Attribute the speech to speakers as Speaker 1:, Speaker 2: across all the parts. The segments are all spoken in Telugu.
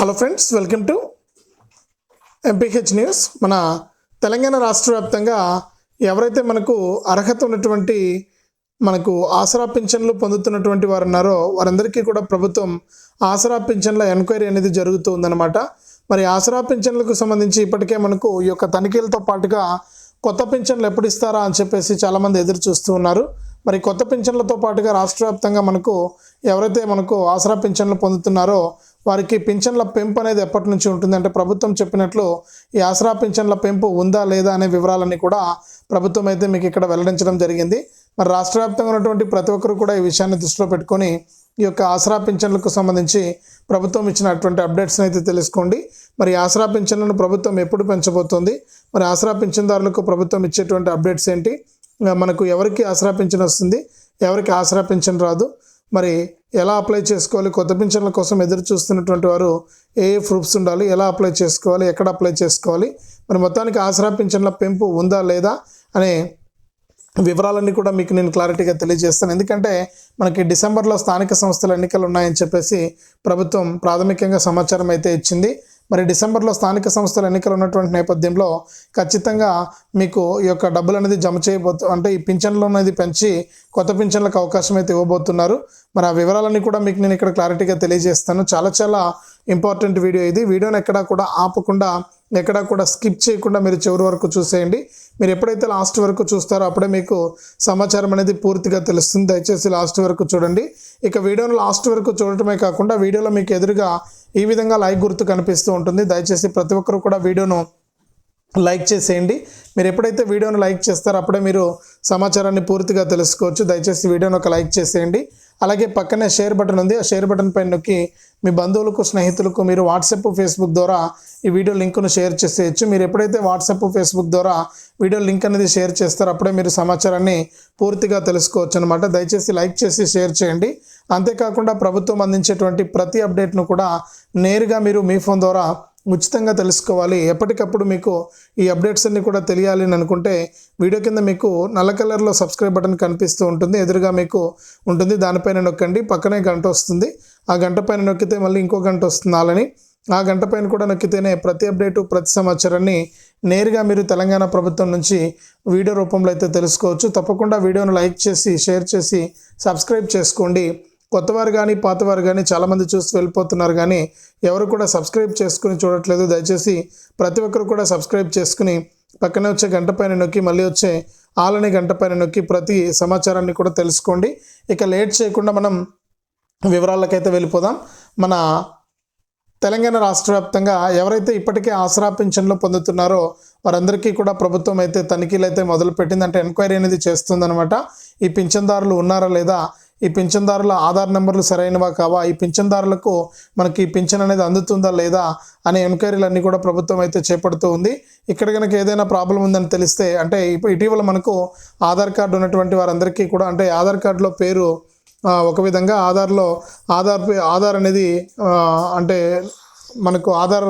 Speaker 1: Hello friends welcome to MPH news మన తెలంగాణ రాష్ట్ర వ్యాప్తంగా ఎవరైతే మనకు అర్హత ఉన్నటువంటి మనకు ఆసరా పింఛన్లు పొందుతున్నటువంటి వారు ఉన్నారో వారందరికీ కూడా ప్రభుత్వం ఆసరా పింఛన్ల ఎంక్వైరీ అనేది జరుగుతుందన్నమాట మరి ఆసరా పింఛన్లకు సంబంధించి ఇప్పటికే మనకు ఈ యొక్క తనిఖీలతో పాటుగా కొత్త పింఛన్లు ఎప్పుడు ఇస్తారా అని చెప్పేసి చాలామంది ఎదురు చూస్తూ ఉన్నారు. మరి కొత్త పింఛన్లతో పాటుగా రాష్ట్ర వ్యాప్తంగా మనకు ఎవరైతే మనకు ఆసరా పింఛన్లు పొందుతున్నారో వారికి పింఛన్ల పెంపు అనేది ఎప్పటి నుంచి ఉంటుంది అంటే ప్రభుత్వం చెప్పినట్లు ఈ ఆసరా పింఛన్ల పెంపు ఉందా లేదా అనే వివరాలన్నీ కూడా ప్రభుత్వం అయితే మీకు ఇక్కడ వెల్లడించడం జరిగింది. మరి రాష్ట్ర వ్యాప్తంగా ఉన్నటువంటి ప్రతి ఒక్కరు కూడా ఈ విషయాన్ని దృష్టిలో పెట్టుకొని ఈ యొక్క ఆసరా పింఛన్లకు సంబంధించి ప్రభుత్వం ఇచ్చినటువంటి అప్డేట్స్ని అయితే తెలుసుకోండి. మరి ఆసరా పింఛన్లను ప్రభుత్వం ఎప్పుడు పెంచబోతోంది? మరి ఆసరా పింఛన్దారులకు ప్రభుత్వం ఇచ్చేటువంటి అప్డేట్స్ ఏంటి? మనకు ఎవరికి ఆసరా పింఛన్ వస్తుంది? ఎవరికి ఆసరా పింఛన్ రాదు? మరి ఎలా అప్లై చేసుకోవాలి కొత్త పింఛన్ల కోసం ఎదురు చూస్తున్నటువంటి వారు ఏ ఏ ప్రూఫ్స్ ఉండాలి ఎలా అప్లై చేసుకోవాలి ఎక్కడ అప్లై చేసుకోవాలి మరి మొత్తానికి ఆసరా పింఛన్ల పెంపు ఉందా లేదా అనే వివరాలన్నీ కూడా మీకు నేను క్లారిటీగా తెలియజేస్తాను. ఎందుకంటే మనకి డిసెంబర్లో స్థానిక సంస్థల ఎన్నికలు ఉన్నాయని చెప్పేసి ప్రభుత్వం ప్రాథమికంగా సమాచారం అయితే ఇచ్చింది. మరి డిసెంబర్లో స్థానిక సంస్థల ఎన్నికలు ఉన్నటువంటి నేపథ్యంలో ఖచ్చితంగా మీకు ఈ యొక్క డబ్బులు అనేది జమ చేయబోతు అంటే ఈ పింఛన్లు అనేది పెంచి కొత్త పింఛన్లకు అవకాశం అయితే ఇవ్వబోతున్నారు. మరి ఆ వివరాలన్నీ కూడా మీకు నేను ఇక్కడ క్లారిటీగా తెలియజేస్తాను. చాలా చాలా ఇంపార్టెంట్ వీడియో ఇది. వీడియోని ఎక్కడా కూడా ఆపకుండా ఎక్కడా కూడా స్కిప్ చేయకుండా మీరు చివరి వరకు చూసేయండి. మీరు ఎప్పుడైతే లాస్ట్ వరకు చూస్తారో అప్పుడే మీకు సమాచారం అనేది పూర్తిగా తెలుస్తుంది. దయచేసి లాస్ట్ వరకు చూడండి. ఇక వీడియోను లాస్ట్ వరకు చూడటమే కాకుండా వీడియోలో మీకు ఎదురుగా ఈ విధంగా లైక్ గుర్తు కనిపిస్తూ ఉంటుంది. దయచేసి ప్రతి ఒక్కరు కూడా వీడియోను లైక్ చేసేయండి. మీరు ఎప్పుడైతే వీడియోను లైక్ చేస్తారో అప్పుడే మీరు సమాచారాన్ని పూర్తిగా తెలుసుకోవచ్చు. దయచేసి వీడియోను ఒక లైక్ చేసేయండి. అలాగే పక్కనే షేర్ బటన్ ఉంది. ఆ షేర్ బటన్ పైన నొక్కి మీ బంధువులకు స్నేహితులకు మీరు వాట్సాప్ ఫేస్బుక్ ద్వారా ఈ వీడియో లింక్ను షేర్ చేసేయచ్చు. మీరు ఎప్పుడైతే వాట్సాప్ ఫేస్బుక్ ద్వారా వీడియో లింక్ అనేది షేర్ చేస్తారో అప్పుడే మీరు సమాచారాన్ని పూర్తిగా తెలుసుకోవచ్చు అనమాట దయచేసి లైక్ చేసి షేర్ చేయండి. అంతేకాకుండా ప్రభుత్వం అందించేటువంటి ప్రతి అప్డేట్ను కూడా నేరుగా మీరు మీ ఫోన్ ద్వారా ఉచితంగా తెలుసుకోవాలి. ఎప్పటికప్పుడు మీకు ఈ అప్డేట్స్ అన్ని కూడా తెలియాలి అని అనుకుంటే వీడియో కింద మీకు నల్ల కలర్లో సబ్స్క్రైబ్ బటన్ కనిపిస్తూ ఉంటుంది. ఎదురుగా మీకు ఉంటుంది. దానిపైన నొక్కండి. పక్కనే గంట వస్తుంది. ఆ గంట పైన నొక్కితే మళ్ళీ ఇంకో గంట వస్తుంది అలాని ఆ గంట పైన కూడా నొక్కితేనే ప్రతి అప్డేటు ప్రతి సమాచారాన్ని నేరుగా మీరు తెలంగాణ ప్రభుత్వం నుంచి వీడియో రూపంలో అయితే తెలుసుకోవచ్చు. తప్పకుండా వీడియోను లైక్ చేసి షేర్ చేసి సబ్స్క్రైబ్ చేసుకోండి. కొత్తవారు కానీ పాతవారు కానీ చాలామంది చూసి వెళ్ళిపోతున్నారు కానీ ఎవరు కూడా సబ్స్క్రైబ్ చేసుకుని చూడట్లేదు. దయచేసి ప్రతి ఒక్కరు కూడా సబ్స్క్రైబ్ చేసుకుని పక్కనే వచ్చే గంట పైన నొక్కి మళ్ళీ వచ్చే ఆలని గంట పైన నొక్కి ప్రతి సమాచారాన్ని కూడా తెలుసుకోండి. ఇక లేట్ చేయకుండా మనం వివరాలకైతే వెళ్ళిపోదాం. మన తెలంగాణ రాష్ట్ర వ్యాప్తంగా ఎవరైతే ఇప్పటికే ఆసరా పింఛన్లు పొందుతున్నారో వారందరికీ కూడా ప్రభుత్వం అయితే తనిఖీలు అయితే మొదలుపెట్టింది. అంటే ఎంక్వైరీ అనేది చేస్తుందనమాట ఈ పింఛన్దారులు ఉన్నారా లేదా ఈ పింఛన్దారుల ఆధార్ నెంబర్లు సరైనవా కావా? ఈ పింఛన్దారులకు మనకి పింఛన్ అనేది అందుతుందా లేదా అనే ఎంక్వైరీలన్నీ కూడా ప్రభుత్వం అయితే చేపడుతూ ఉంది. ఇక్కడ కనుక ఏదైనా ప్రాబ్లం ఉందని తెలిస్తే అంటే ఇటీవల మనకు ఆధార్ కార్డు ఉన్నటువంటి వారందరికీ కూడా అంటే ఆధార్ కార్డులో పేరు ఒక విధంగా ఆధార్లో ఆధార్ పే- ఆధార్ అనేది అంటే మనకు ఆధార్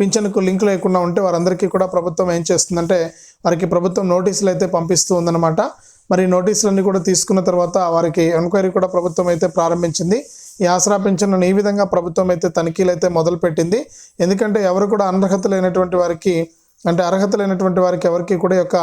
Speaker 1: పింఛన్కు లింక్ లేకుండా ఉంటే వారందరికీ కూడా ప్రభుత్వం ఏం చేస్తుందంటే వారికి ప్రభుత్వం నోటీసులు అయితే పంపిస్తూ ఉందన్నమాట. మరి నోటీసులన్నీ కూడా తీసుకున్న తర్వాత వారికి ఎంక్వైరీ కూడా ప్రభుత్వం అయితే ప్రారంభించింది. ఈ ఆసరా పింఛన్లను ఈ విధంగా ప్రభుత్వం అయితే తనిఖీలు అయితే మొదలుపెట్టింది. ఎందుకంటే ఎవరు కూడా అనర్హత లేనటువంటి వారికి అంటే అర్హత లేనటువంటి వారికి ఎవరికి కూడా యొక్క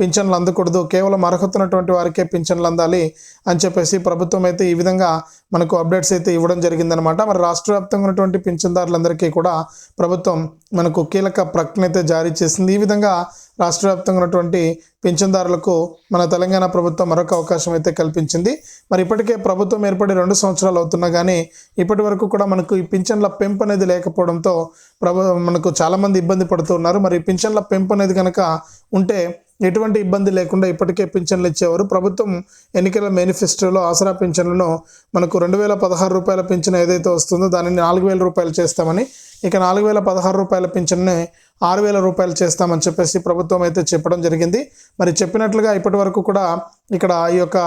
Speaker 1: పింఛన్లు అందకూడదు. కేవలం అర్హత ఉన్నటువంటి వారికే పింఛన్లు అందాలి అని చెప్పేసి ప్రభుత్వం అయితే ఈ విధంగా మనకు అప్డేట్స్ అయితే ఇవ్వడం జరిగిందనమాట మరి రాష్ట్ర వ్యాప్తంగా ఉన్నటువంటి పింఛన్దారులందరికీ కూడా ప్రభుత్వం మనకు కీలక ప్రకటన అయితే జారీ చేసింది. ఈ విధంగా రాష్ట్ర వ్యాప్తంగా ఉన్నటువంటి పింఛన్దారులకు మన తెలంగాణ ప్రభుత్వం మరొక అవకాశం అయితే కల్పించింది. మరి ఇప్పటికే ప్రభుత్వం ఏర్పడి రెండు సంవత్సరాలు అవుతున్నా కానీ ఇప్పటి వరకు కూడా మనకు ఈ పింఛన్ల పెంపు అనేది లేకపోవడంతో ప్రభు మనకు చాలామంది ఇబ్బంది పడుతున్నారు. మరి పింఛన్ల పెంపు అనేది కనుక ఉంటే ఎటువంటి ఇబ్బంది లేకుండా ఇప్పటికే పింఛన్లు ఇచ్చేవారు. ప్రభుత్వం ఎన్నికల మేనిఫెస్టోలో ఆసరా పింఛన్లను మనకు రెండు వేల పదహారు రూపాయల పింఛన్ ఏదైతే వస్తుందో దానిని నాలుగు వేల రూపాయలు చేస్తామని ఇక నాలుగు వేల పదహారు రూపాయల పింఛన్ని ఆరు వేల రూపాయలు చేస్తామని చెప్పేసి ప్రభుత్వం అయితే చెప్పడం జరిగింది. మరి చెప్పినట్లుగా ఇప్పటి వరకు కూడా ఇక్కడ ఈ యొక్క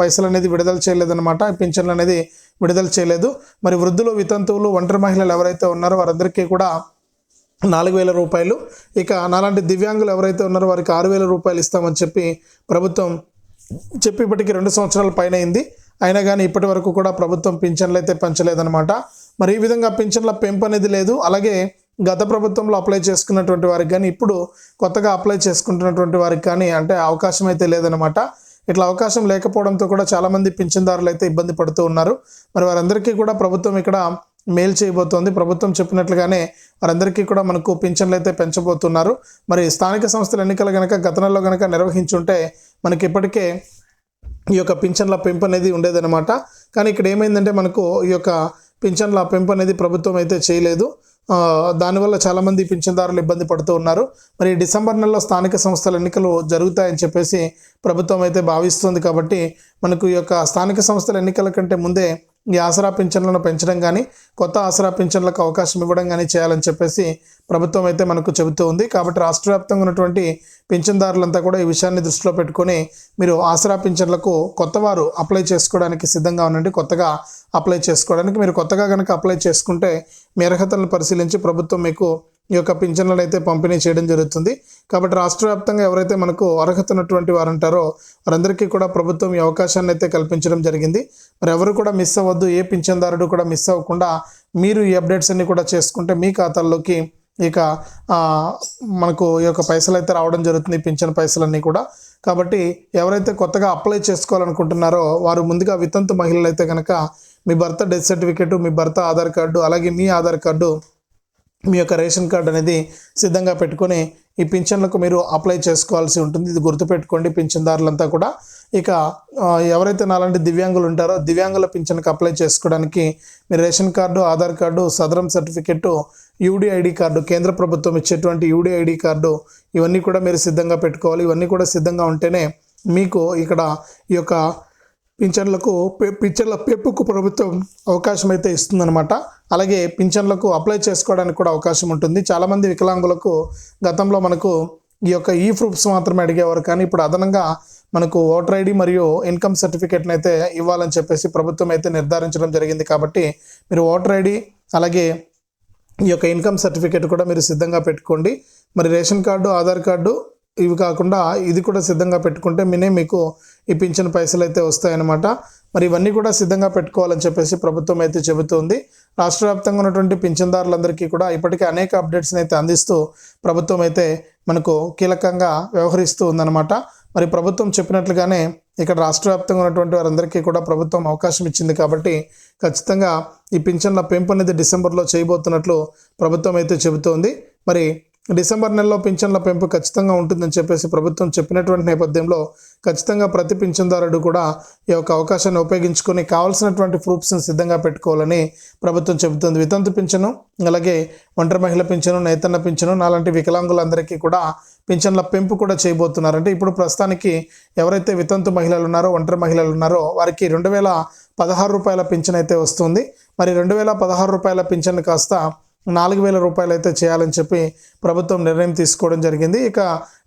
Speaker 1: పైసలు అనేది విడుదల చేయలేదన్నమాట. పింఛన్లు అనేది విడుదల చేయలేదు. మరి వృద్ధులు వితంతువులు ఒంటరి మహిళలు ఎవరైతే ఉన్నారో వారందరికీ కూడా నాలుగు వేల రూపాయలు. ఇక నాలాంటి దివ్యాంగులు ఎవరైతే ఉన్నారో వారికి ఆరు వేల రూపాయలు ఇస్తామని చెప్పి ప్రభుత్వం చెప్పి ఇప్పటికి రెండు సంవత్సరాల పైన అయింది. అయినా కానీ ఇప్పటి వరకు కూడా ప్రభుత్వం పింఛన్లు అయితే పెంచలేదన్నమాట. మరి ఈ విధంగా పింఛన్ల పెంపు అనేది లేదు. అలాగే గత ప్రభుత్వంలో అప్లై చేసుకున్నటువంటి వారికి కానీ ఇప్పుడు కొత్తగా అప్లై చేసుకుంటున్నటువంటి వారికి కానీ అంటే అవకాశం అయితే లేదనమాట ఇట్లా అవకాశం లేకపోవడంతో కూడా చాలామంది పింఛన్దారులు అయితే ఇబ్బంది పడుతూ ఉన్నారు. మరి వారందరికీ కూడా ప్రభుత్వం ఇక్కడ మేలు చేయబోతోంది. ప్రభుత్వం చెప్పినట్లుగానే వారందరికీ కూడా మనకు పింఛన్లు అయితే పెంచబోతున్నారు. మరి స్థానిక సంస్థల ఎన్నికలు కనుక గత నెలలో కనుక నిర్వహించుంటే మనకి ఇప్పటికే ఈ యొక్క పింఛన్ల పెంపు అనేది ఉండేదన్నమాట. కానీ ఇక్కడ ఏమైందంటే మనకు ఈ యొక్క పింఛన్ల పెంపు అనేది ప్రభుత్వం అయితే చేయలేదు. దానివల్ల చాలామంది పింఛన్దారులు ఇబ్బంది పడుతూ ఉన్నారు. మరి డిసెంబర్ నెలలో స్థానిక సంస్థల ఎన్నికలు జరుగుతాయని చెప్పేసి ప్రభుత్వం అయితే భావిస్తుంది కాబట్టి మనకు ఈ యొక్క స్థానిక సంస్థల ఎన్నికల కంటే ముందే ఈ ఆసరా పింఛన్లను పెంచడం కానీ కొత్త ఆసరా పింఛన్లకు అవకాశం ఇవ్వడం కానీ చేయాలని చెప్పేసి ప్రభుత్వం అయితే మనకు చెబుతూ ఉంది. కాబట్టి రాష్ట్ర వ్యాప్తంగా ఉన్నటువంటి పింఛన్దారులంతా కూడా ఈ విషయాన్ని దృష్టిలో పెట్టుకొని మీరు ఆసరా పింఛన్లకు కొత్త వారు అప్లై చేసుకోవడానికి సిద్ధంగా ఉండండి. కొత్తగా అప్లై చేసుకోవడానికి మీరు కొత్తగా కనుక అప్లై చేసుకుంటే మీ అర్హతలను పరిశీలించి ప్రభుత్వం మీకు ఈ యొక్క పింఛన్లను అయితే పంపిణీ చేయడం జరుగుతుంది. కాబట్టి రాష్ట్ర వ్యాప్తంగా ఎవరైతే మనకు అర్హత ఉన్నటువంటి వారు ఉంటారో వారందరికీ కూడా ప్రభుత్వం ఈ అవకాశాన్ని అయితే కల్పించడం జరిగింది. మరి ఎవరు కూడా మిస్ అవ్వద్దు ఏ పింఛన్దారుడు కూడా మిస్ అవ్వకుండా మీరు ఈ అప్డేట్స్ అన్ని కూడా చేసుకుంటే మీ ఖాతాల్లోకి ఇక మనకు ఈ యొక్క పైసలు అయితే రావడం జరుగుతుంది పింఛన్ పైసలన్నీ కూడా. కాబట్టి ఎవరైతే కొత్తగా అప్లై చేసుకోవాలనుకుంటున్నారో వారు ముందుగా వితంతు మహిళలు అయితే కనుక మీ భర్త డెత్ సర్టిఫికేట్ మీ భర్త ఆధార్ కార్డు అలాగే మీ ఆధార్ కార్డు మీ యొక్క రేషన్ కార్డు అనేది సిద్ధంగా పెట్టుకొని ఈ పింఛన్లకు మీరు అప్లై చేసుకోవాల్సి ఉంటుంది. ఇది గుర్తుపెట్టుకోండి. పింఛన్దారులంతా కూడా ఇక ఎవరైతే నాలాంటి దివ్యాంగులు ఉంటారో దివ్యాంగుల పింఛన్కి అప్లై చేసుకోవడానికి మీరు ration card Aadhaar card Sadarem certificate UDID card కేంద్ర ప్రభుత్వం ఇచ్చేటువంటి యూడిఐడి కార్డు ఇవన్నీ కూడా మీరు సిద్ధంగా పెట్టుకోవాలి. ఇవన్నీ కూడా సిద్ధంగా ఉంటేనే మీకు ఇక్కడ ఈ యొక్క పింఛన్లకు పింఛన్ల పెంపుకు ప్రభుత్వం అవకాశం అయితే ఇస్తుందన్నమాట. అలాగే పింఛన్లకు అప్లై చేసుకోవడానికి కూడా అవకాశం ఉంటుంది. చాలామంది వికలాంగులకు గతంలో మనకు ఈ యొక్క ఈ ప్రూఫ్స్ మాత్రమే అడిగేవారు. కానీ ఇప్పుడు అదనంగా మనకు ఓటర్ ఐడి మరియు ఇన్కమ్ సర్టిఫికేట్ని అయితే ఇవ్వాలని చెప్పేసి ప్రభుత్వం అయితే నిర్ధారించడం జరిగింది కాబట్టి మీరు ఓటర్ ఐడి అలాగే ఈ యొక్క ఇన్కమ్ సర్టిఫికేట్ కూడా మీరు సిద్ధంగా పెట్టుకోండి. మరి రేషన్ కార్డు ఆధార్ కార్డు ఇవి కాకుండా ఇది కూడా సిద్ధంగా పెట్టుకుంటే మినే మీకు ఈ పింఛన్ పైసలు అయితే వస్తాయన్నమాట. మరి ఇవన్నీ కూడా సిద్ధంగా పెట్టుకోవాలని చెప్పేసి ప్రభుత్వం అయితే చెబుతోంది. రాష్ట్ర వ్యాప్తంగా ఉన్నటువంటి పింఛన్దారులందరికీ కూడా ఇప్పటికే అనేక అప్డేట్స్ని అయితే అందిస్తూ ప్రభుత్వం అయితే మనకు కీలకంగా వ్యవహరిస్తూ ఉందన్నమాట. మరి ప్రభుత్వం చెప్పినట్లుగానే ఇక్కడ రాష్ట్ర వ్యాప్తంగా ఉన్నటువంటి వారందరికీ కూడా ప్రభుత్వం అవకాశం ఇచ్చింది కాబట్టి ఖచ్చితంగా ఈ పింఛన్ల పెంపు అనేది డిసెంబర్లో చేయబోతున్నట్లు ప్రభుత్వం అయితే చెబుతోంది. మరి డిసెంబర్ నెలలో పింఛన్ల పెంపు ఖచ్చితంగా ఉంటుందని చెప్పేసి ప్రభుత్వం చెప్పినటువంటి నేపథ్యంలో ఖచ్చితంగా ప్రతి పింఛన్దారుడు కూడా ఈ యొక్క అవకాశాన్ని ఉపయోగించుకొని కావాల్సినటువంటి ప్రూఫ్స్ని సిద్ధంగా పెట్టుకోవాలని ప్రభుత్వం చెబుతుంది. వితంతు పింఛను అలాగే ఒంటరి మహిళ పింఛను నేతన్న పింఛను నాలాంటి వికలాంగులందరికీ కూడా పింఛన్ల పెంపు కూడా చేయబోతున్నారు అంటే ఇప్పుడు ప్రస్తుతానికి ఎవరైతే వితంతు మహిళలు ఉన్నారో ఒంటరి మహిళలు ఉన్నారో వారికి రెండు వేల పదహారు రూపాయల పింఛన్ అయితే వస్తుంది. మరి రెండు వేల పదహారు రూపాయల పింఛన్ కాస్త నాలుగు వేల రూపాయలు అయితే చేయాలని చెప్పి ప్రభుత్వం నిర్ణయం తీసుకోవడం జరిగింది. ఇక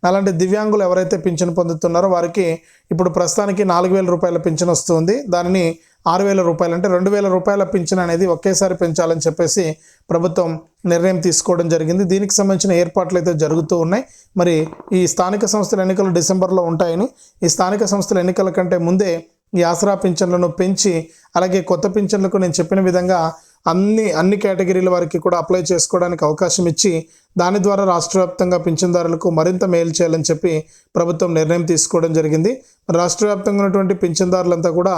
Speaker 1: అలాంటి దివ్యాంగులు ఎవరైతే పింఛను పొందుతున్నారో వారికి ఇప్పుడు ప్రస్తుతానికి నాలుగు వేల రూపాయల పింఛను వస్తుంది. దానిని ఆరు వేల రూపాయలు అంటే రెండు వేల రూపాయల పింఛన్ అనేది ఒకేసారి పెంచాలని చెప్పేసి ప్రభుత్వం నిర్ణయం తీసుకోవడం జరిగింది. దీనికి సంబంధించిన ఏర్పాట్లు అయితే జరుగుతూ ఉన్నాయి. మరి ఈ స్థానిక సంస్థల ఎన్నికలు డిసెంబర్లో ఉంటాయని ఈ స్థానిక సంస్థల ఎన్నికల కంటే ముందే ఈ ఆసరా పింఛన్లను పెంచి అలాగే కొత్త పింఛన్లకు నేను చెప్పిన విధంగా అన్ని అన్ని కేటగిరీల వారికి కూడా అప్లై చేసుకోవడానికి అవకాశం ఇచ్చి దాని ద్వారా రాష్ట్ర వ్యాప్తంగా పింఛన్దారులకు మరింత మేలు చేయాలని చెప్పి ప్రభుత్వం నిర్ణయం తీసుకోవడం జరిగింది. రాష్ట్ర వ్యాప్తంగా ఉన్నటువంటి పింఛన్దారులంతా కూడా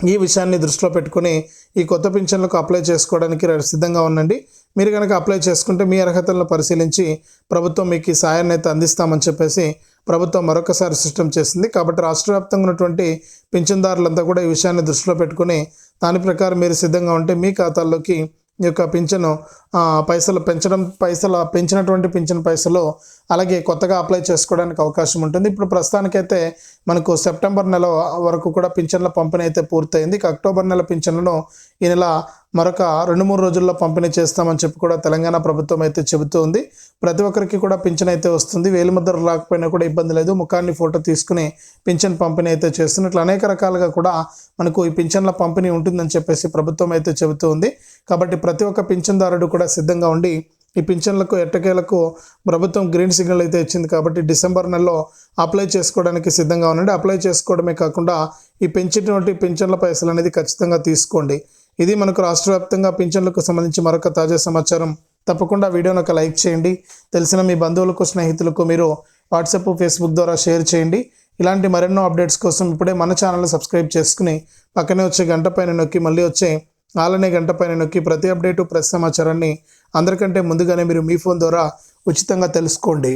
Speaker 1: ఈ విషయాన్ని దృష్టిలో పెట్టుకొని ఈ కొత్త పింఛన్లకు అప్లై చేసుకోవడానికి సిద్ధంగా ఉండండి. మీరు కనుక అప్లై చేసుకుంటే మీ అర్హతలను పరిశీలించి ప్రభుత్వం మీకు ఈ సాయాన్ని అయితే అందిస్తామని చెప్పేసి ప్రభుత్వం మరొకసారి సిస్టమ్ చేసింది. కాబట్టి రాష్ట్ర వ్యాప్తంగా ఉన్నటువంటి పింఛన్దారులంతా కూడా ఈ విషయాన్ని దృష్టిలో పెట్టుకుని దాని ప్రకారం మీరు సిద్ధంగా ఉంటే మీ ఖాతాల్లోకి ఈ యొక్క పింఛను పైసలు పెంచడం పైసలు పెంచినటువంటి పింఛన్ పైసలు అలాగే కొత్తగా అప్లై చేసుకోవడానికి అవకాశం ఉంటుంది. ఇప్పుడు ప్రస్తుతానికైతే మనకు సెప్టెంబర్ నెల వరకు కూడా పింఛన్ల పంపిణీ అయితే పూర్తయింది. ఇక అక్టోబర్ నెల పింఛన్లను ఈ నెల మరొక రెండు మూడు రోజుల్లో పంపిణీ చేస్తామని చెప్పి కూడా తెలంగాణ ప్రభుత్వం అయితే చెబుతూ ఉంది. ప్రతి ఒక్కరికి కూడా పింఛన్ అయితే వస్తుంది. వేలి ముద్ర రాకపోయినా కూడా ఇబ్బంది లేదు. ముఖాన్ని ఫోటో తీసుకుని పింఛన్ పంపిణీ అయితే చేస్తున్నట్లు అనేక రకాలుగా కూడా మనకు ఈ పింఛన్ల పంపిణీ ఉంటుందని చెప్పేసి ప్రభుత్వం అయితే చెబుతూ ఉంది. కాబట్టి ప్రతి ఒక్క పింఛన్దారుడు కూడా సిద్ధంగా ఉండి ఈ పింఛన్లకు ఎట్టకేలకు ప్రభుత్వం గ్రీన్ సిగ్నల్ అయితే ఇచ్చింది కాబట్టి డిసెంబర్ నెలలో అప్లై చేసుకోవడానికి సిద్ధంగా ఉండండి. అప్లై చేసుకోవడమే కాకుండా ఈ పెంచినటువంటి పింఛన్ల పైసలు అనేది ఖచ్చితంగా తీసుకోండి. ఇది మనకు రాష్ట్ర వ్యాప్తంగా పింఛన్లకు సంబంధించి మరొక తాజా సమాచారం. తప్పకుండా వీడియోను ఒక లైక్ చేయండి. తెలిసిన మీ బంధువులకు స్నేహితులకు మీరు వాట్సాప్ ఫేస్బుక్ ద్వారా షేర్ చేయండి. ఇలాంటి మరెన్నో అప్డేట్స్ కోసం ఇప్పుడే మన ఛానల్ సబ్స్క్రైబ్ చేసుకుని పక్కనే వచ్చే గంట పైన నొక్కి మళ్ళీ వచ్చే ఆలనే గంట పైన నొక్కి ప్రతి అప్డేటు ప్రతి సమాచారాన్ని అందరికంటే ముందుగానే మీరు మీ ఫోన్ ద్వారా ఉచితంగా తెలుసుకోండి.